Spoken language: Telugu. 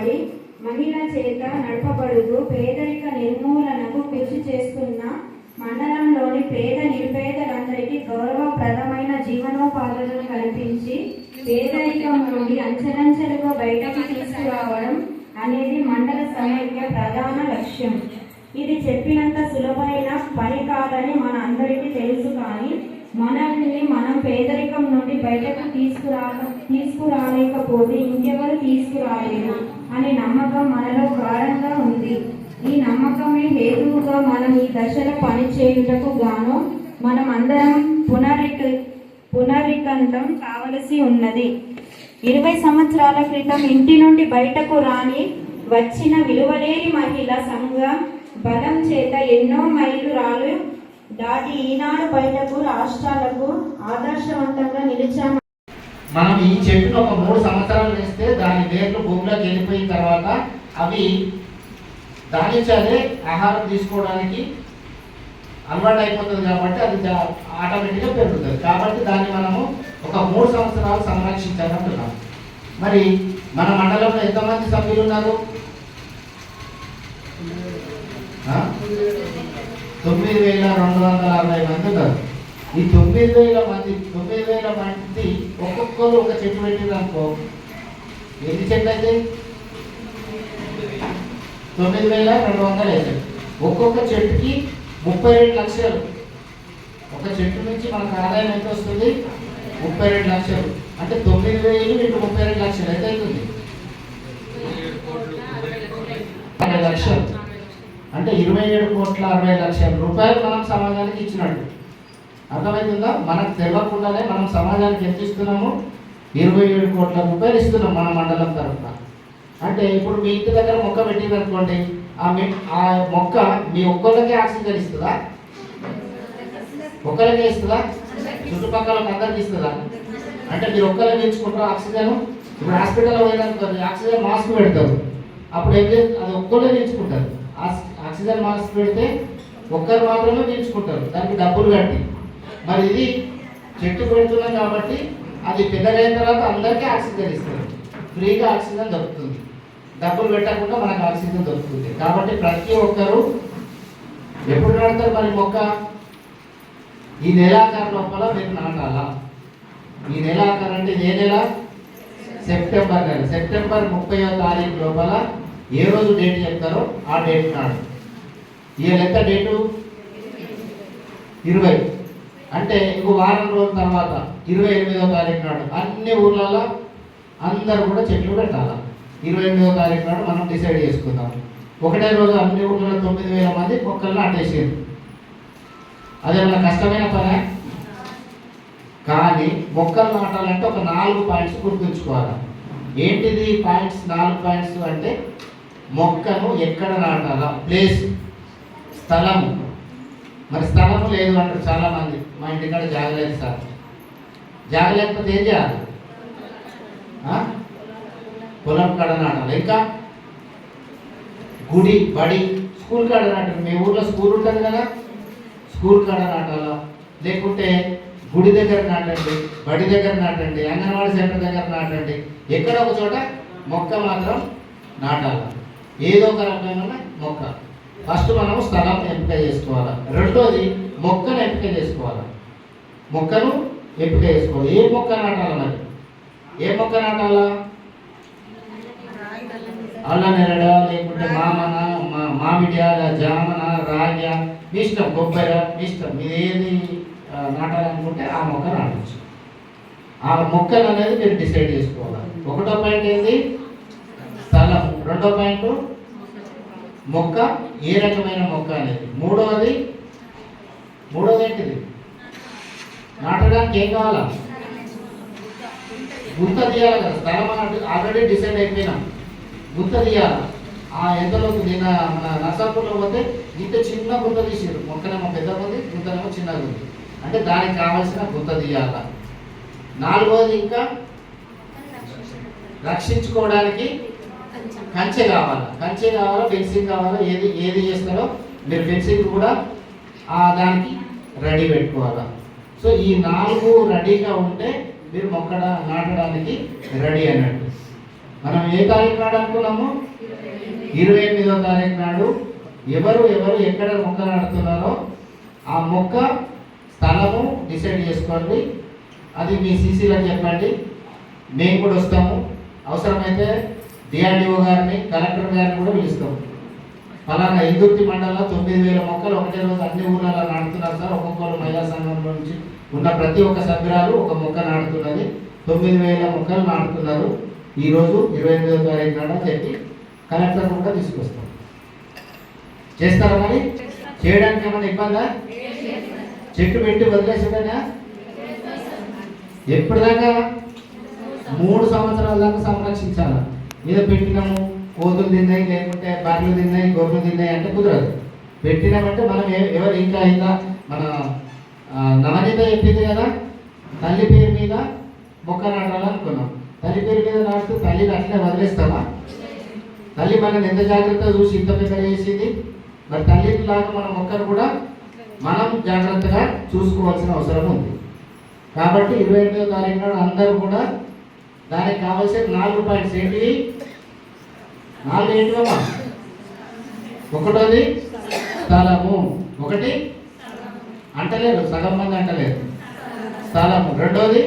నిర్మింపబడి మహిళ చేత నడపబడుతూ పేదరిక నిర్మూలనకు కృషి చేస్తున్న మండలంలోని పేద నిరుపేదలందరికీ గౌరవప్రదమైన జీవనోపాధులను కల్పించి పేదరికం నుండి అంచెలంచెలుగా బయటకు తీసుకురావడం అనేది మండల సమైక్య ప్రధాన లక్ష్యం. ఇది చెప్పినంత సులభమైన పని కాదని మన అందరికీ తెలుసు కానీ మనల్ని మనం పేదరికం నుండి బయటకు తీసుకురా తీసుకురాలేకపోతే ఇంకెవరు తీసుకురాలేరు అనే నమ్మకం మనలో గాఢంగా ఉంది. ఈ నమ్మకమే హేతువుగా మనం ఈ దశలో పనిచేయుటకు గాను మనం అందరం పునరిక పునరికంతం కావలసి ఉన్నది. ఇరవై సంవత్సరాల క్రితం ఇంటి నుండి బయటకు రాని వచ్చిన విలువలేని మహిళ సంఘ బలం చేత ఎన్నో మైలురాలు దాటి ఈనాడు బయటకు రాష్ట్రాలకు ఆదర్శవంతంగా నిలిచాము మనం ఈ చెట్టును ఒక మూడు సంవత్సరాలు వేస్తే దాని వేర్లు భూమిలోకి వెళ్ళిపోయిన తర్వాత అవి దాని నుంచి అదే ఆహారం తీసుకోవడానికి అలవాటు అయిపోతుంది కాబట్టి అది ఆటోమేటిక్గా పెరుగుతుంది. కాబట్టి దాన్ని మనము ఒక మూడు సంవత్సరాలు సంరక్షించాలంటున్నాం మరి మన మండలంలో ఎంతమంది సభ్యులు ఉన్నారు? తొమ్మిది వేల రెండు వందల అరవై మంది ఉన్నారు. ఈ తొమ్మిది వేల మంది తొమ్మిది వేల మంది ఒక్కొక్కరు ఒక చెట్టు పెట్టింది అనుకో. ఎన్ని చెట్లు అయితే? తొమ్మిది వేల రెండు వందలు అయితే. ఒక్కొక్క చెట్టుకి ముప్పై రెండు లక్షలు. ఒక చెట్టు నుంచి మనకు ఆదాయం ఎంత వస్తుంది? ముప్పై రెండు లక్షలు. అంటే తొమ్మిది వేలు ఇంటూ ముప్పై రెండు లక్షలు. ఎంత అవుతుంది? లక్షలు. అంటే ఇరవై ఏడు కోట్ల అరవై లక్షల రూపాయలు మనం సమాజానికి ఇచ్చినట్టు. అర్థమవుతుందా మనకు తెలియకుండానే మనం సమాజానికి ఎంత ఇస్తున్నాము? ఇరవై ఏడు కోట్ల రూపాయలు ఇస్తున్నాం మన మండలం తరఫున అంటే ఇప్పుడు మీ ఇంటి దగ్గర మొక్క పెట్టింది అనుకోండి ఆ మీ ఆ మొక్క మీ ఒక్కళ్ళకే ఆక్సిజన్ ఇస్తుందా? ఒక్కరికే ఇస్తుందా? చుట్టుపక్కల అందరికి ఇస్తుందా? అంటే మీరు ఒక్కరే పీల్చుకుంటారు ఆక్సిజన్? ఇప్పుడు హాస్పిటల్లో పోయిననుకోండి ఆక్సిజన్ మాస్క్ పెడతారు. అప్పుడు ఏం అది ఒక్కరే తెచ్చుకుంటారు ఆక్సిజన్ మాస్క్ పెడితే ఒక్కరు మాత్రమే పీల్చుకుంటారు దానికి డబ్బులు కట్టి. మరి ఇది చెట్టు పెడుతున్నాం కాబట్టి అది పెద్దగైన తర్వాత అందరికీ ఆక్సిజన్ ఇస్తారు. ఫ్రీగా ఆక్సిజన్ దొరుకుతుంది. డబ్బులు పెట్టకుండా మనకు ఆక్సిజన్ దొరుకుతుంది. కాబట్టి ప్రతి ఒక్కరూ ఎప్పుడు నాడతారు మరి మొక్క? ఈ నెలాఖరు లోపల మీరు నాటాలా? ఈ నెలాఖరు అంటే ఏ నెల? సెప్టెంబర్ నెల. సెప్టెంబర్ ముప్పై తారీఖు లోపల ఏ రోజు డేట్ చెప్తారో ఆ డేట్ నాడు. ఈ ఎంత డేటు? ఇరవై. అంటే ఇంకో వారం రోజుల తర్వాత ఇరవై ఎనిమిదో తారీఖు నాడు అన్ని ఊర్లలో అందరూ కూడా చెట్లు పెట్టాలి? ఇరవై ఎనిమిదో తారీఖు నాడు మనం డిసైడ్ చేసుకుందాం. ఒకటే రోజు అన్ని ఊర్లలో తొమ్మిది వేల మంది మొక్కలు నాటేసారు అదేమన్నా కష్టమైన పనే? కానీ మొక్కలు నాటాలంటే ఒక నాలుగు పాయింట్స్ గుర్తుంచుకోవాలి. ఏంటిది పాయింట్స్? నాలుగు పాయింట్స్ అంటే మొక్కను ఎక్కడ నాటాలా? ప్లేస్. స్థలము. మరి స్థలము లేదు అంటారు చాలామంది మా ఇంటికాడ జాగలేదు సార్. జాగ లేకపోతే ఏం చేయాలి? పొలం కాడ నాటాలి. ఇంకా? గుడి బడి స్కూల్ కాడ నాటాలి. మీ ఊర్లో స్కూల్ ఉంటుంది కదా? స్కూల్ కాడ నాటాలా? లేకుంటే గుడి దగ్గర నాటండి బడి దగ్గర నాటండి అంగన్వాడీ సెంటర్ దగ్గర నాటండి. ఎక్కడ ఒక చోట మొక్క మాత్రం నాటాలి? ఏదో ఒక రకమైన మొక్క. ఫస్ట్ మనం స్థలం ఎంపిక చేసుకోవాలి. రెండోది మొక్కను ఎంపిక చేసుకోవాలి. మొక్కను ఎంపిక చేసుకోవాలి. ఏ మొక్క నాటాలి మరి? ఏ మొక్క నాటాలా? అల్ల నెరడ లేకుంటే మామన మా- మామిడి జామన రాగ మీ ఇష్టం కొబ్బరి మీ ఇష్టం మీరు ఏది నాటాలనుకుంటే ఆ మొక్క నాటచ్చు. ఆ మొక్కలు అనేది మీరు డిసైడ్ చేసుకోవాలి. ఒకటో పాయింట్ ఏంది? స్థలం. రెండో పాయింట్? మొక్క ఏ రకమైన మొక్క అనేది? మూడవది? మూడవది ఏంటిది నాటడానికి ఏం కావాలా? గుంత తీయాలి కదా. స్థలం ఆల్రెడీ డిసైడ్ అయిపోయినాం. గుంత తీయాలి? ఆ ఎంతలోకి నిన్న మన నర్సాపూర్లో పోతే ఇంత చిన్న గుంత తీసారు మొక్కనేమో పెద్ద ఉంది గుంతనేమో చిన్నగా ఉంది అంటే దానికి కావాల్సిన గుంత తీయాల? నాలుగోది ఇంకా? రక్షించుకోవడానికి కంచె కావాలి. కంచె కావాలా ఫెన్సింగ్ కావాలా ఏది ఏది చేస్తారో మీరు ఫెన్సింగ్ కూడా ఆ దానికి రెడీ పెట్టుకోవాలా. సో ఈ నాలుగు రెడీగా ఉంటే మీరు మొక్క నాటడానికి రెడీ అన్నట్టు. మనం ఏ తారీఖు నాడు అనుకున్నాము? ఇరవై ఎనిమిదో తారీఖు నాడు. ఎవరు ఎవరు ఎక్కడ మొక్క నాటుతున్నారో ఆ మొక్క స్థలము డిసైడ్ చేసుకోండి. అది మీ సీసీలకు చెప్పండి. మేము కూడా వస్తాము. అవసరమైతే డిఆర్డిఓ గారిని కలెక్టర్ గారిని కూడా పిలుస్తాం. అలాగా ఇందుర్తి మండలంలో తొమ్మిది వేల మొక్కలు ఒకటే రోజు అన్ని ఊళ్ళలో నాటుతున్నారు సార్. ఒక్కొక్కరు మహిళా సంఘం నుంచి ఉన్న ప్రతి ఒక్క సభ్యురాలు ఒక మొక్క నాటుతున్నది. తొమ్మిది వేల మొక్కలు నాటుతున్నారు. ఈరోజు ఇరవై ఎనిమిదో తారీఖు నాడు చెప్పి కలెక్టర్ కూడా తీసుకొస్తాం. చేస్తారా మరి? చేయడానికి ఏమైనా ఇబ్బందా? చెట్టు పెట్టి వదిలేసేదనా ఎప్పటిదాకా? మూడు సంవత్సరాల దాకా సంరక్షించాలి? మీద పెట్టినాము కోతులు తిన్నాయి లేకుంటే బర్రెలు తిన్నాయి గొర్రెలు తిన్నాయి అంటే కుదరదు. పెట్టినామంటే మనం ఎవరు ఇంకా ఇంకా మన ఆ, నవనీత చెప్పింది కదా తల్లి పేరు మీద మొక్క నాటాలనుకున్నాం. తల్లి పేరు మీద నాటుతూ తల్లిని అట్లే వదిలేస్తామా? తల్లి మనం ఎంత జాగ్రత్తగా చూసి ఇంత పెద్ద చేసింది? మరి తల్లిని లాగా మన మొక్కను కూడా మనం జాగ్రత్తగా చూసుకోవాల్సిన అవసరం ఉంది. కాబట్టి ఇరవై ఎనిమిదో తారీఖు నాడు అందరూ కూడా దానికి కావాల్సిన నాలుగు పాయింట్స్ ఏంటి? నాలుగు ఏంటివమ్మా ఒకటోది స్థలము. ఒకటి అంటలేదు సగం మంది అంటలేదు స్థలము. రెండోది